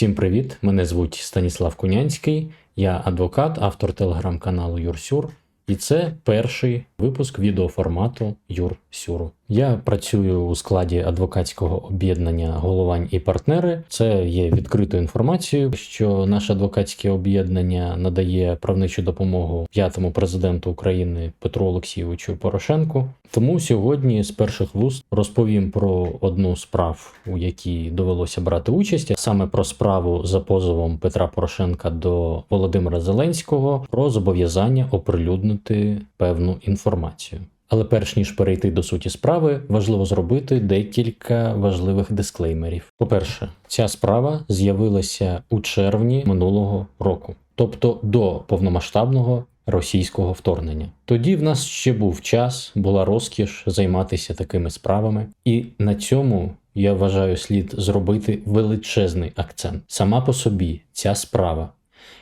Всім привіт! Мене звуть Станіслав Кунянський, я адвокат, автор телеграм-каналу Юрсюр, і це перший випуск відеоформату Юрсюру. Я працюю у складі адвокатського об'єднання головань і партнери. Це є відкритою інформацією, що наше адвокатське об'єднання надає правничу допомогу п'ятому президенту України Петру Олексійовичу Порошенку. Тому сьогодні з перших вуст розповім про одну справ, у якій довелося брати участь, саме про справу за позовом Петра Порошенка до Володимира Зеленського про зобов'язання оприлюднити певну інформацію. Але перш ніж перейти до суті справи, важливо зробити декілька важливих дисклеймерів. По-перше, ця справа з'явилася у червні минулого року, тобто до повномасштабного російського вторгнення. Тоді в нас ще був час, була розкіш займатися такими справами, і на цьому я вважаю слід зробити величезний акцент. Сама по собі ця справа,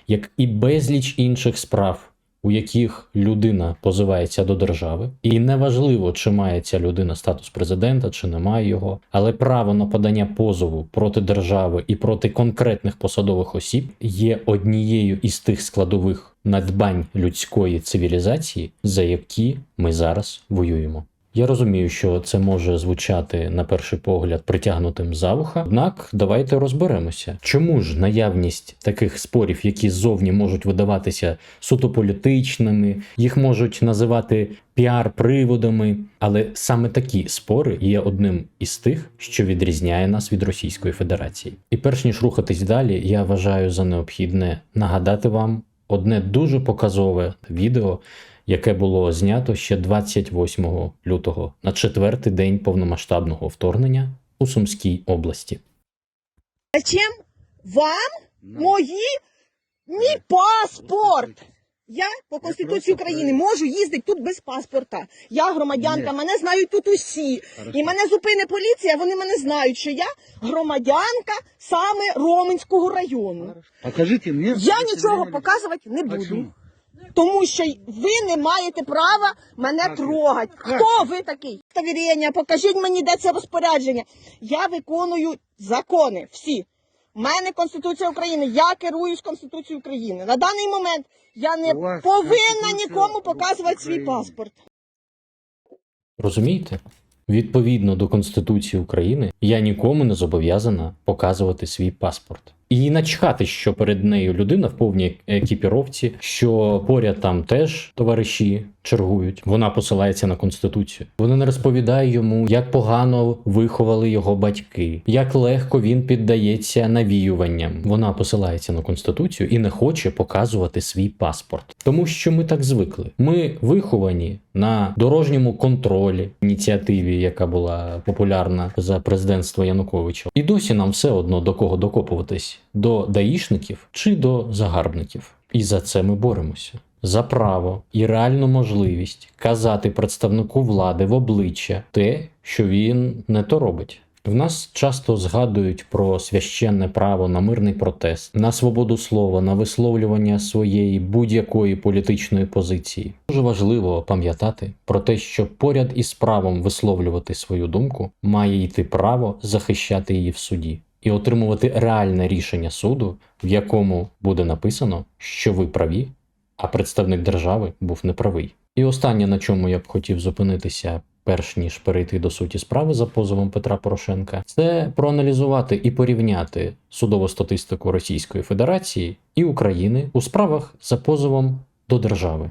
як і безліч інших справ у яких людина позивається до держави, і неважливо, чи має ця людина статус президента, чи не має його, але право на подання позову проти держави і проти конкретних посадових осіб є однією із тих складових надбань людської цивілізації, за які ми зараз воюємо. Я розумію, що це може звучати на перший погляд притягнутим за вуха, однак давайте розберемося, чому ж наявність таких спорів, які ззовні можуть видаватися суто політичними, їх можуть називати піар-приводами, але саме такі спори є одним із тих, що відрізняє нас від Російської Федерації. І перш ніж рухатись далі, я вважаю за необхідне нагадати вам одне дуже показове відео яке було знято ще 28 лютого на четвертий день повномасштабного вторгнення у Сумській області. Зачем вам мої мій паспорт? Я по Конституції України можу їздити тут без паспорта. Я громадянка, мене знають тут усі. І мене зупине поліція, вони мене знають, що я громадянка саме Роменського району. Покажите мне. Я нічого показувати не буду. Тому що ви не маєте права мене трогати. Хто ви такий? Довірення, покажіть мені, де це розпорядження. Я виконую закони всі. У мене Конституція України, я керуюсь Конституцією України. На даний момент я не повинна нікому показувати свій паспорт. Розумієте? Відповідно до Конституції України, я нікому не зобов'язана показувати свій паспорт. І начхати, що перед нею людина в повній екіпіровці, що поряд там теж товариші чергують. Вона посилається на конституцію. Вона не розповідає йому, як погано виховали його батьки, як легко він піддається навіюванням. Вона посилається на конституцію і не хоче показувати свій паспорт, тому що ми так звикли. Ми виховані на дорожньому контролі ініціативі, яка була популярна за президентства Януковича. І досі нам все одно до кого докопуватись до даїшників чи до загарбників. І за це ми боремося. За право і реальну можливість казати представнику влади в обличчя те, що він не то робить. В нас часто згадують про священне право на мирний протест, на свободу слова, на висловлювання своєї будь-якої політичної позиції. Дуже важливо пам'ятати про те, що поряд із правом висловлювати свою думку має йти право захищати її в суді і отримувати реальне рішення суду, в якому буде написано, що ви праві, а представник держави був неправий. І останнє, на чому я б хотів зупинитися, перш ніж перейти до суті справи за позовом Петра Порошенка, це проаналізувати і порівняти судову статистику Російської Федерації і України у справах за позовом до держави.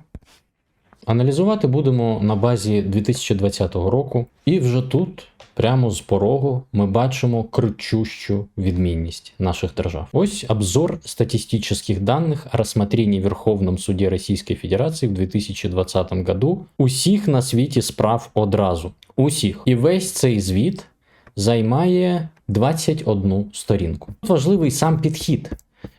Аналізувати будемо на базі 2020 року, і вже тут, прямо з порогу, ми бачимо кричущу відмінність наших держав. Ось обзор статистических данных о рассмотрении в Верховном суде Российской Федерации в 2020 году усіх на світі справ одразу. Усіх. І весь цей звіт займає 21 сторінку. Тут Важливий сам підхід.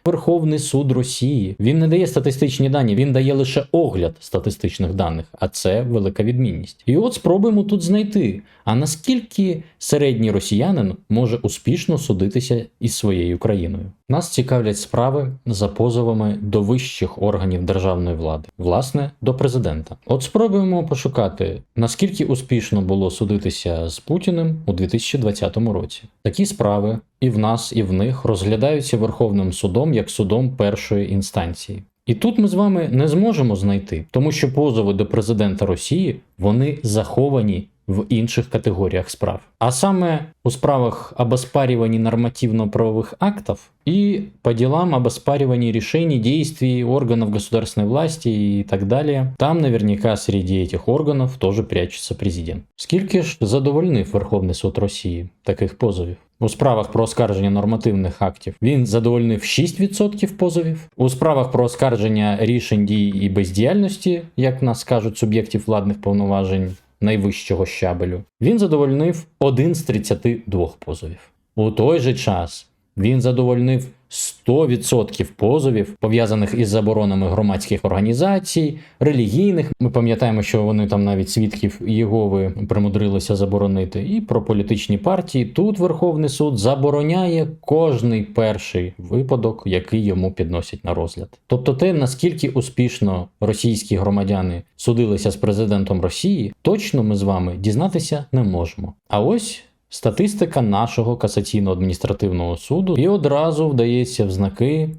Верховний суд Росії. Він не дає статистичні дані, він дає лише огляд статистичних даних, а це велика відмінність. І от спробуємо тут знайти. А наскільки середній росіянин може успішно судитися із своєю країною? Нас цікавлять справи за позовами до вищих органів державної влади, власне, до президента. От спробуємо пошукати, наскільки успішно було судитися з Путіним у 2020 році. Такі справи і в нас, і в них розглядаються Верховним судом як судом першої інстанції. І тут ми з вами не зможемо знайти, тому що позови до президента Росії вони заховані в інших категоріях справ. А саме у справах об оспаривании нормативно-правовых актов и по делам об оспаривании решений, действий органов государственной власти и так далее. Там наверняка среди этих органов тоже прячется президент. Скільки ж задовольнив Верховний суд Росії таких позовів? У справах про оскарження нормативних актів він задовольнив 6% позовів. У справах про оскарження рішень дій і бездіяльності, як в нас кажуть, суб'єктів владних повноважень найвищого щабелю, він задовольнив один з 32 позовів. У той же час він задовольнив 100% позовів, пов'язаних із заборонами громадських організацій, релігійних. Ми пам'ятаємо, що вони там навіть свідків Єгови примудрилися заборонити. І про політичні партії. Тут Верховний суд забороняє кожний перший випадок, який йому підносять на розгляд. Тобто, те, наскільки успішно російські громадяни судилися з президентом Росії, точно ми з вами дізнатися не можемо. А ось статистика нашого касаційно-адміністративного суду, і одразу вдається в знаки,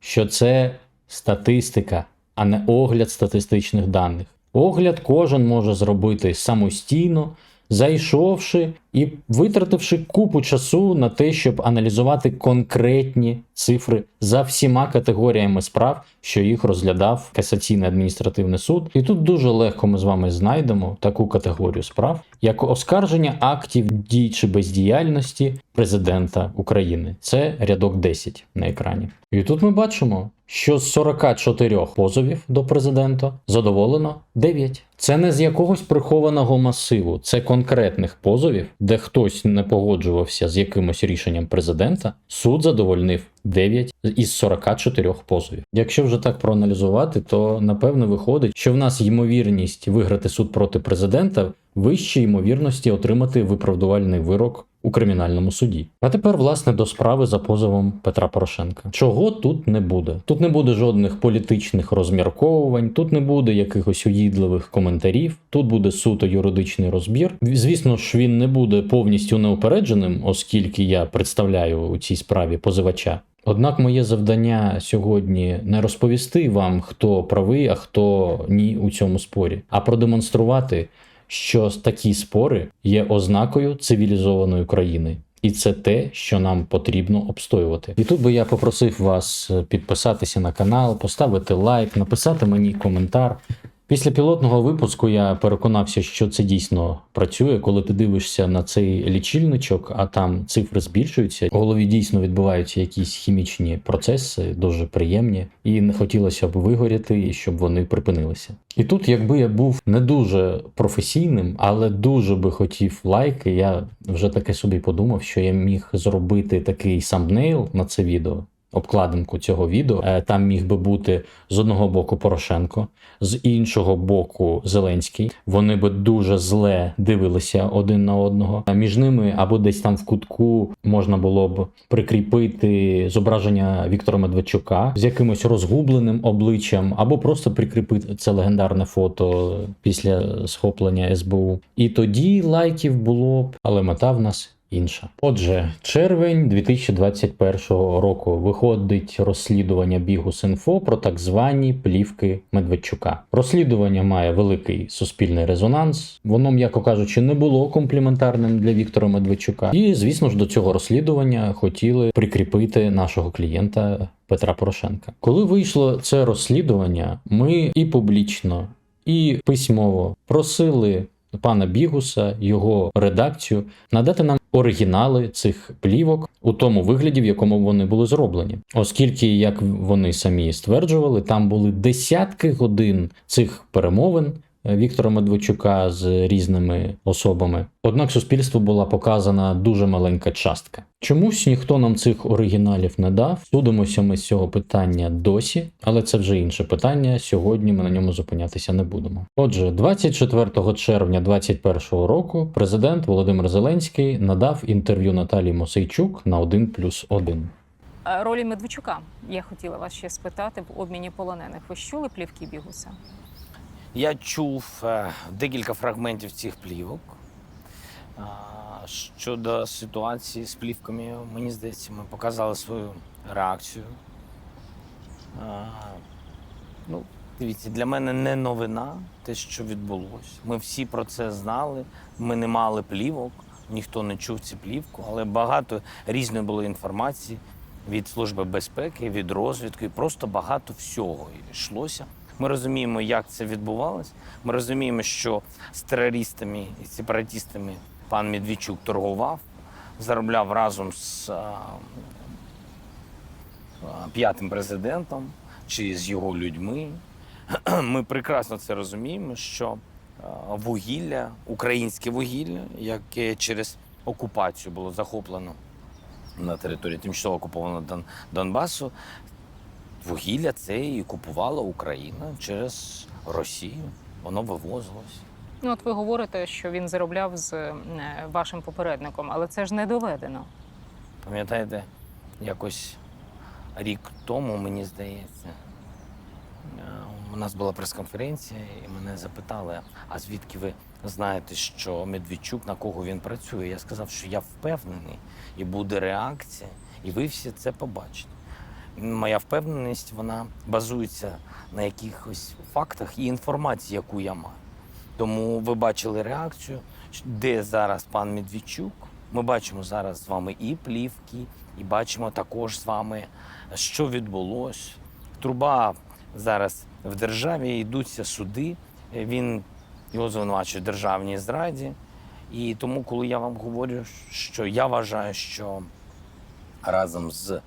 що це статистика, а не огляд статистичних даних. Огляд кожен може зробити самостійно, зайшовши і витративши купу часу на те, щоб аналізувати конкретні цифри за всіма категоріями справ, що їх розглядав касаційний адміністративний суд. І тут дуже легко ми з вами знайдемо таку категорію справ, як оскарження актів дій чи бездіяльності президента України. Це рядок 10 на екрані. І тут ми бачимо, що з 44 позовів до президента задоволено 9. Це не з якогось прихованого масиву, це конкретних позовів, де хтось не погоджувався з якимось рішенням президента. Суд задовольнив 9 із 44 позовів. Якщо вже так проаналізувати, то напевно виходить, що в нас ймовірність виграти суд проти президента вище ймовірності отримати виправдувальний вирок у кримінальному суді. А тепер, власне, до справи за позовом Петра Порошенка. Чого тут не буде? Тут не буде жодних політичних розмірковувань, тут не буде якихось уїдливих коментарів, тут буде суто юридичний розбір. Звісно ж, він не буде повністю неупередженим, оскільки я представляю у цій справі позивача. Однак моє завдання сьогодні не розповісти вам, хто правий, а хто ні у цьому спорі, а продемонструвати, що такі спори є ознакою цивілізованої країни. І це те, що нам потрібно обстоювати. І тут би я попросив вас підписатися на канал, поставити лайк, написати мені коментар. Після пілотного випуску я переконався, що це дійсно працює, коли ти дивишся на цей лічильничок, а там цифри збільшуються. У голові дійсно відбуваються якісь хімічні процеси, дуже приємні, і не хотілося б вигоріти, і щоб вони припинилися. І тут, якби я був не дуже професійним, але дуже би хотів лайки, я вже таке собі подумав, що я міг зробити такий самбнейл на це відео обкладинку цього відео. Е, Там міг би бути з одного боку Порошенко, з іншого боку Зеленський. Вони би дуже зле дивилися один на одного. А між ними або десь там в кутку можна було б прикріпити зображення Віктора Медведчука з якимось розгубленим обличчям, або просто прикріпити це легендарне фото після схоплення СБУ. І тоді лайків було б, але мета в нас інша. Отже, червень 2021 року виходить розслідування бігу Синфо про так звані плівки Медведчука. Розслідування має великий суспільний резонанс. Воно, м'яко кажучи, не було компліментарним для Віктора Медведчука. І, звісно ж, до цього розслідування хотіли прикріпити нашого клієнта Петра Порошенка. Коли вийшло це розслідування, ми і публічно, і письмово просили пана Бігуса, його редакцію, надати нам оригінали цих плівок у тому вигляді, в якому вони були зроблені, оскільки, як вони самі стверджували, там були десятки годин цих перемовин Віктора Медведчука з різними особами. Однак суспільству була показана дуже маленька частка. Чомусь ніхто нам цих оригіналів не дав. Судимося ми з цього питання досі, але це вже інше питання. Сьогодні ми на ньому зупинятися не будемо. Отже, 24 червня 2021 року президент Володимир Зеленський надав інтерв'ю Наталії Мосейчук на 1 плюс 1. Е, Ролі Медведчука я хотіла вас ще спитати в обміні полонених. Ви чули плівки бігуса? Я чув е, декілька фрагментів цих плівок. Щодо ситуації з плівками, мені здається, ми показали свою реакцію. Ну, дивіться, для мене не новина те, що відбулося. Ми всі про це знали. Ми не мали плівок, ніхто не чув ці плівку, але багато різної було інформації від Служби безпеки, від розвідки, просто багато всього йшлося. Ми розуміємо, як це відбувалось. Ми розуміємо, що з терористами і сепаратистами пан Медведчук торгував, заробляв разом з п'ятим президентом чи з його людьми. Ми прекрасно це розуміємо, що вугілля, українське вугілля, яке через окупацію було захоплено на території тимчасово окупованого Донбасу, вугілля це і купувала Україна через Росію. Воно вивозилось. Ну, от ви говорите, що він заробляв з е, вашим попередником, але це ж не доведено. Пам'ятаєте, якось рік тому, мені здається, у нас була прес-конференція, і мене запитали, а звідки ви знаєте, що Медведчук, на кого він працює? Я сказав, що я впевнений, і буде реакція, і ви всі це побачите. Моя впевненість вона базується на якихось фактах і інформації, яку я маю. Тому ви бачили реакцію, де зараз пан Медведчук. Ми бачимо зараз з вами і плівки, і бачимо також з вами, що відбулося. Труба зараз в державі йдуться суди. Він його звинувачує в державній зраді. І тому, коли я вам говорю, що я вважаю, що разом з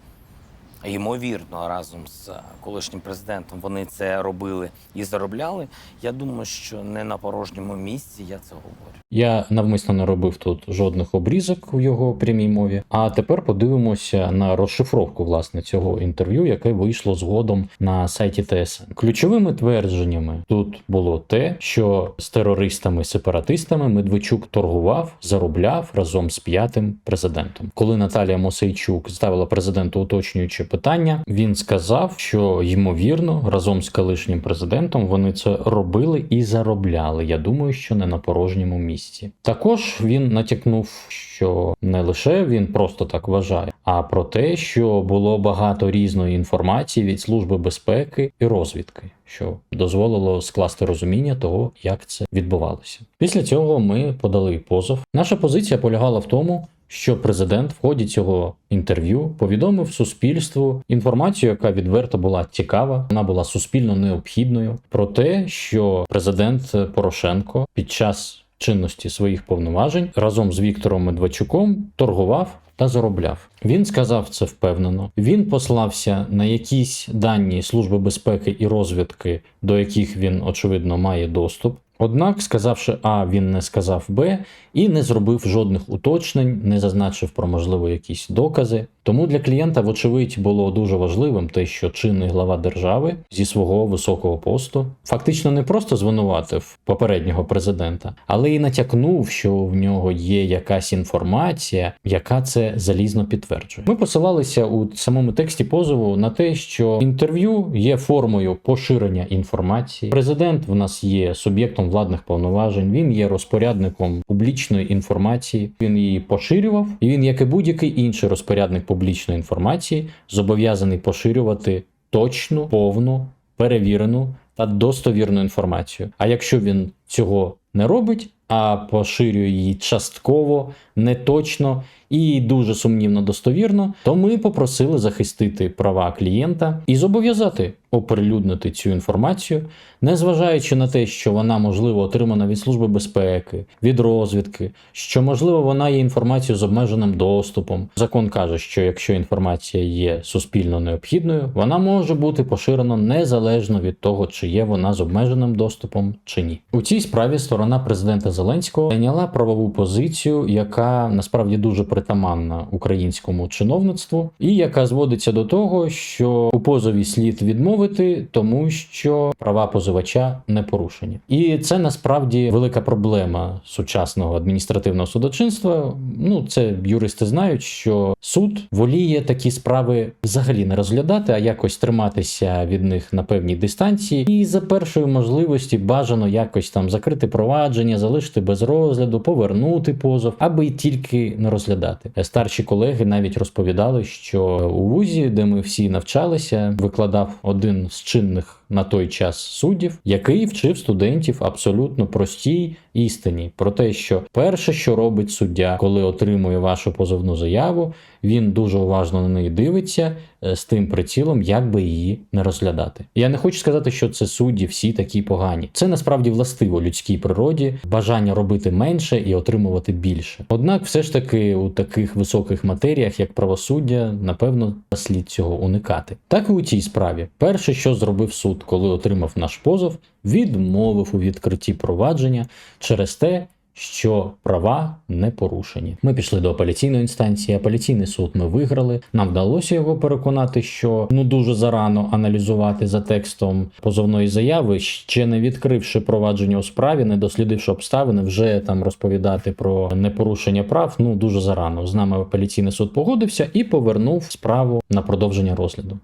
ймовірно, разом з е, колишнім президентом вони це робили і заробляли. Я думаю, що не на порожньому місці я це говорю. Я навмисно не робив тут жодних обрізок в його прямій мові. А тепер подивимося на розшифровку власне цього інтерв'ю, яке вийшло згодом на сайті ТСН. Ключовими твердженнями тут було те, що з терористами-сепаратистами Медведчук торгував, заробляв разом з п'ятим президентом. Коли Наталія Мосейчук ставила президенту уточнююче питання, він сказав, що ймовірно разом з колишнім президентом вони це робили і заробляли. Я думаю, що не на порожньому місці. Також він натякнув, що не лише він просто так вважає, а про те, що було багато різної інформації від служби безпеки і розвідки, що дозволило скласти розуміння того, як це відбувалося. Після цього ми подали позов. Наша позиція полягала в тому. Що президент в ході цього інтерв'ю повідомив суспільству інформацію, яка відверто була цікава, вона була суспільно необхідною, про те, що президент Порошенко під час чинності своїх повноважень разом з Віктором Медведчуком торгував та заробляв. Він сказав це впевнено. Він послався на якісь дані Служби безпеки і розвідки, до яких він очевидно має доступ. Однак, сказавши А, він не сказав Б і не зробив жодних уточнень, не зазначив про можливо якісь докази. Тому для клієнта, вочевидь, було дуже важливим те, що чинний глава держави зі свого високого посту фактично не просто звинуватив попереднього президента, але й натякнув, що в нього є якась інформація, яка це залізно підтверджує. Ми посилалися у самому тексті позову на те, що інтерв'ю є формою поширення інформації. Президент в нас є суб'єктом владних повноважень, він є розпорядником публічної інформації. Він її поширював, і він, як і будь-який інший розпорядник публічної інформації, зобов'язаний поширювати точну, повну, перевірену та достовірну інформацію. А якщо він цього не робить, а поширює її частково, неточно і дуже сумнівно достовірно, то ми попросили захистити права клієнта і зобов'язати оприлюднити цю інформацію, незважаючи на те, що вона можливо отримана від служби безпеки, від розвідки, що можливо вона є інформацією з обмеженим доступом. Закон каже, що якщо інформація є суспільно необхідною, вона може бути поширена незалежно від того, чи є вона з обмеженим доступом чи ні. У цій справі сторона президента Зеленського зайняла правову позицію, яка насправді дуже притаманна українському чиновництву, і яка зводиться до того, що у позові слід відмовити, тому що права позивача не порушені. І це насправді велика проблема сучасного адміністративного судочинства. Ну, це юристи знають, що суд воліє такі справи взагалі не розглядати, а якось триматися від них на певній дистанції, і за першої можливості бажано якось там закрити провадження, залишити без розгляду, повернути позов, аби тільки не розглядати. Старші колеги навіть розповідали, що у вузі, де ми всі навчалися, викладав один з чинних на той час суддів, який вчив студентів абсолютно простій істині про те, що перше, що робить суддя, коли отримує вашу позовну заяву, він дуже уважно на неї дивиться е, з тим прицілом, як би її не розглядати. Я не хочу сказати, що це судді всі такі погані. Це насправді властиво людській природі, бажання робити менше і отримувати більше. Однак, все ж таки, у таких високих матеріях, як правосуддя, напевно, слід цього уникати. Так і у цій справі. Перше, що зробив суд, коли отримав наш позов, відмовив у відкритті провадження через те, що права не порушені. Ми пішли до апеляційної інстанції. Апеляційний суд ми виграли. Нам вдалося його переконати, що ну дуже зарано аналізувати за текстом позовної заяви, ще не відкривши провадження у справі, не дослідивши обставини, вже там розповідати про непорушення прав. Ну дуже зарано. З нами апеляційний суд погодився і повернув справу на продовження розгляду.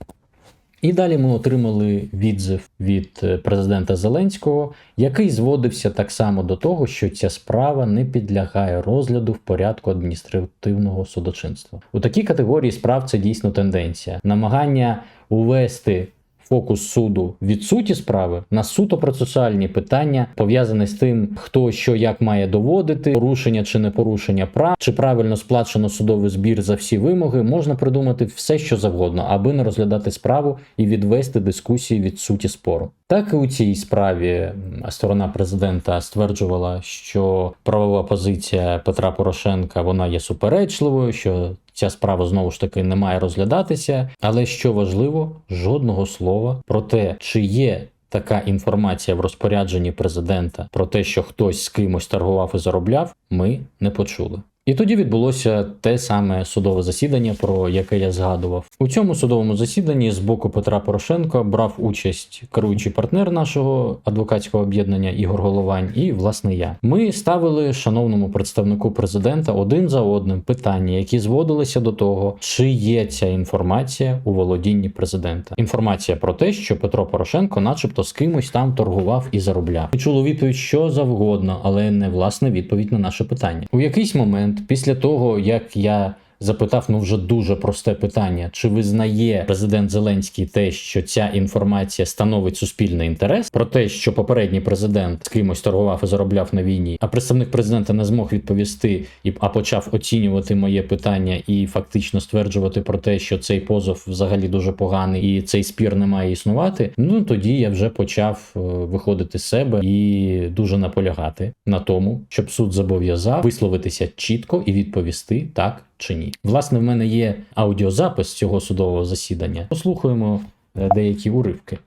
І далі ми отримали відзив від е, президента Зеленського, який зводився так само до того, що ця справа не підлягає розгляду в порядку адміністративного судочинства. У такій категорії справ це дійсно тенденція. Намагання увести фокус суду від суті справи на суто процесуальні питання, пов'язані з тим, хто що як має доводити, порушення чи не порушення прав, чи правильно сплачено судовий збір за всі вимоги, можна придумати все, що завгодно, аби не розглядати справу і відвести дискусії від суті спору. Так і у цій справі сторона президента стверджувала, що правова позиція Петра Порошенка вона є суперечливою, що ця справа знову ж таки не має розглядатися. Але що важливо, жодного слова про те, чи є. Така інформація в розпорядженні президента про те, що хтось з кимось торгував і заробляв, ми не почули. І тоді відбулося те саме судове засідання, про яке я згадував. У цьому судовому засіданні з боку Петра Порошенка брав участь керуючий партнер нашого адвокатського об'єднання Ігор Головань і власне я. Ми ставили шановному представнику президента один за одним питання, які зводилися до того, чи є ця інформація у володінні президента. Інформація про те, що Петро Порошенко, начебто, з кимось там торгував і заробляв. Ми чули відповідь, що завгодно, але не власне відповідь на наше питання. У якийсь момент, після того як я запитав ну вже дуже просте питання: чи визнає президент Зеленський те, що ця інформація становить суспільний інтерес, про те, що попередній президент з кимось торгував і заробляв на війні, а представник президента не змог відповісти і а почав оцінювати моє питання і фактично стверджувати про те, що цей позов взагалі дуже поганий і цей спір не має існувати. Ну тоді я вже почав е, виходити з себе і дуже наполягати на тому, щоб суд зобов'язав висловитися чітко і відповісти так чи ні. Власне, в мене є аудіозапис цього судового засідання. Послухаємо е, деякі уривки.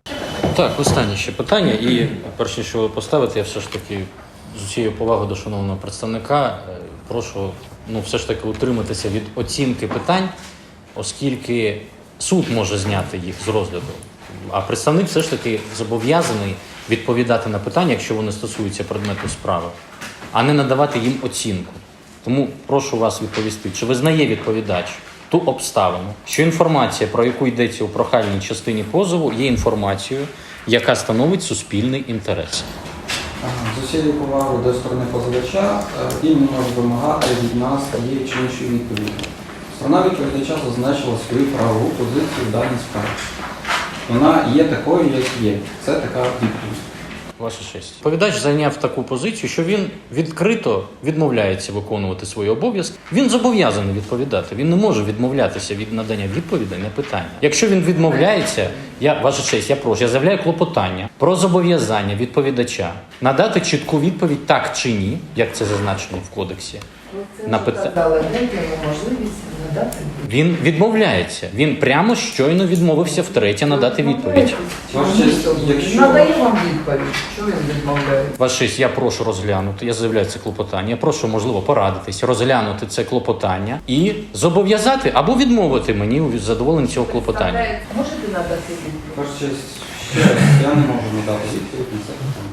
Так, останнє ще питання, і перш ніж його поставити, я все ж таки з усією повагою до шановного представника е, прошу ну, все ж таки утриматися від оцінки питань, оскільки суд може зняти їх з розгляду. А представник все ж таки зобов'язаний відповідати на питання, якщо вони стосуються предмету справи, а не надавати їм оцінку. Тому прошу вас відповісти, чи визнає відповідач ту обставину, що інформація, про яку йдеться у прохальній частині позову, є інформацією, яка становить суспільний інтерес. З усією повагою до сторони позивача е, він може вимагати від нас тієї чи іншої відповіді. Сторона відповідача зазначила свою правову позицію в даній справі. Вона є такою, як є. Це така відповідь. Ваша честь. Повідач зайняв таку позицію, що він відкрито відмовляється виконувати свої обов'язки. Він зобов'язаний відповідати. Він не може відмовлятися від надання відповідей на питання. Якщо він відмовляється, я ваша честь, я прошу, я заявляю клопотання про зобов'язання відповідача надати чітку відповідь так чи ні, як це зазначено в кодексі. На пита- дали йому можливість надати Він відмовляється. Він прямо щойно відмовився втретє надати відповідь. Ваша якщо- надає вам відповідь, що він відмовляє. Ваша честь, я прошу розглянути. Я заявляю це клопотання. Я прошу, можливо, порадитись, розглянути це клопотання і зобов'язати або відмовити мені у задоволенні цього клопотання. Можете надати відповідь? Ваша честь, я не можу надати відповідь на це питання.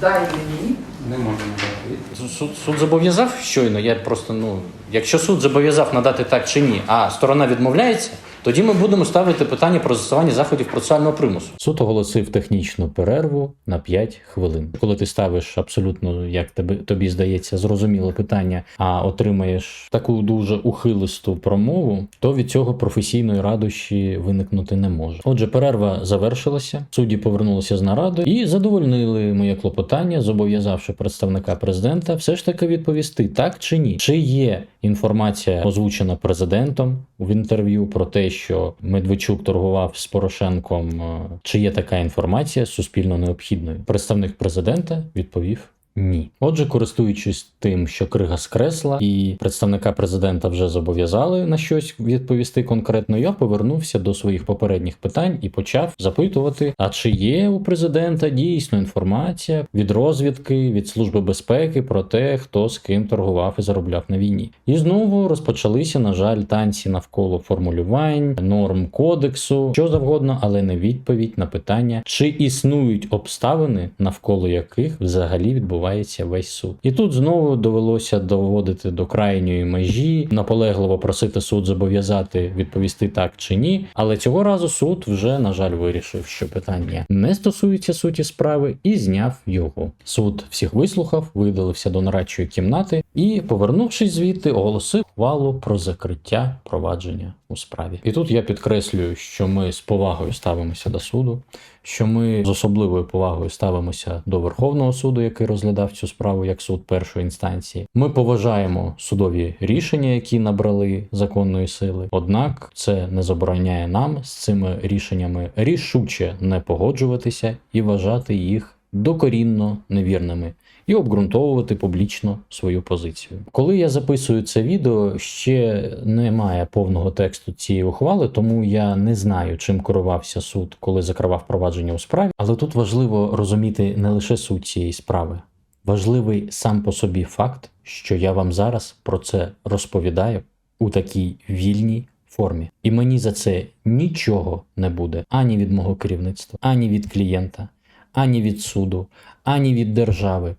Дай мені. Не можемо відповідь. Суд, суд зобов'язав щойно. Я просто ну, якщо суд зобов'язав надати так чи ні, а сторона відмовляється, тоді ми будемо ставити питання про застосування заходів процесуального примусу. Суд оголосив технічну перерву на 5 хвилин. Коли ти ставиш абсолютно, як тебе тобі здається, зрозуміле питання, а отримаєш таку дуже ухилисту промову, то від цього професійної радощі виникнути не може. Отже, перерва завершилася. Судді повернулися з наради і задовольнили моє клопотання, зобов'язавши представника президента все ж таки відповісти так чи ні, чи є інформація озвучена президентом в інтерв'ю про те, що Медведчук торгував з Порошенком. е, Чи є така інформація суспільно необхідною? Представник президента відповів. Ні, отже, користуючись тим, що крига скресла, і представника президента вже зобов'язали на щось відповісти конкретно. Я повернувся до своїх попередніх питань і почав запитувати: а чи є у президента дійсно інформація від розвідки, від служби безпеки про те, хто з ким торгував і заробляв на війні? І знову розпочалися, на жаль, танці навколо формулювань, норм кодексу, що завгодно, але не відповідь на питання, чи існують обставини, навколо яких взагалі відбувається весь суд. І тут знову довелося доводити до крайньої межі, наполегливо просити суд зобов'язати відповісти так чи ні. Але цього разу суд вже, на жаль, вирішив, що питання не стосується суті справи, і зняв його. Суд всіх вислухав, видалився до нарадчої кімнати і, повернувшись звідти, оголосив ухвалу про закриття провадження у справі. І тут я підкреслюю, що ми з повагою ставимося до суду, що ми з особливою повагою ставимося до Верховного суду, який розглядав цю справу як суд першої інстанції. Ми поважаємо судові рішення, які набрали законної сили. Однак це не забороняє нам з цими рішеннями рішуче не погоджуватися і вважати їх докорінно невірними. І обґрунтовувати публічно свою позицію. Коли я записую це відео, ще немає повного тексту цієї ухвали, тому я не знаю, чим керувався суд, коли закривав провадження у справі. Але тут важливо розуміти не лише суть цієї справи, важливий сам по собі факт, що я вам зараз про це розповідаю у такій вільній формі. І мені за це нічого не буде ані від мого керівництва, ані від клієнта, ані від суду, ані від держави.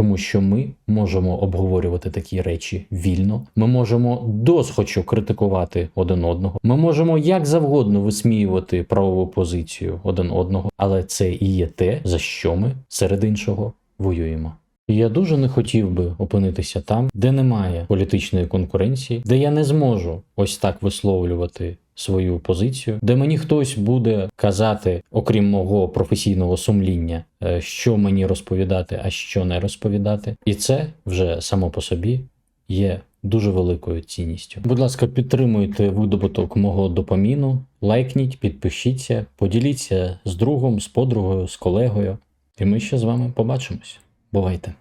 Тому що ми можемо обговорювати такі речі вільно. Ми можемо досхочу критикувати один одного. Ми можемо як завгодно висміювати правову позицію один одного, але це і є те, за що ми серед іншого воюємо. Я дуже не хотів би опинитися там, де немає політичної конкуренції, де я не зможу ось так висловлювати свою позицію, де мені хтось буде казати, окрім мого професійного сумління, е, що мені розповідати, а що не розповідати. І це вже само по собі є дуже великою цінністю. Будь ласка, підтримуйте видобуток мого допаміну, лайкніть, підпишіться, поділіться з другом, з подругою, з колегою. І ми ще з вами побачимось. Бувайте!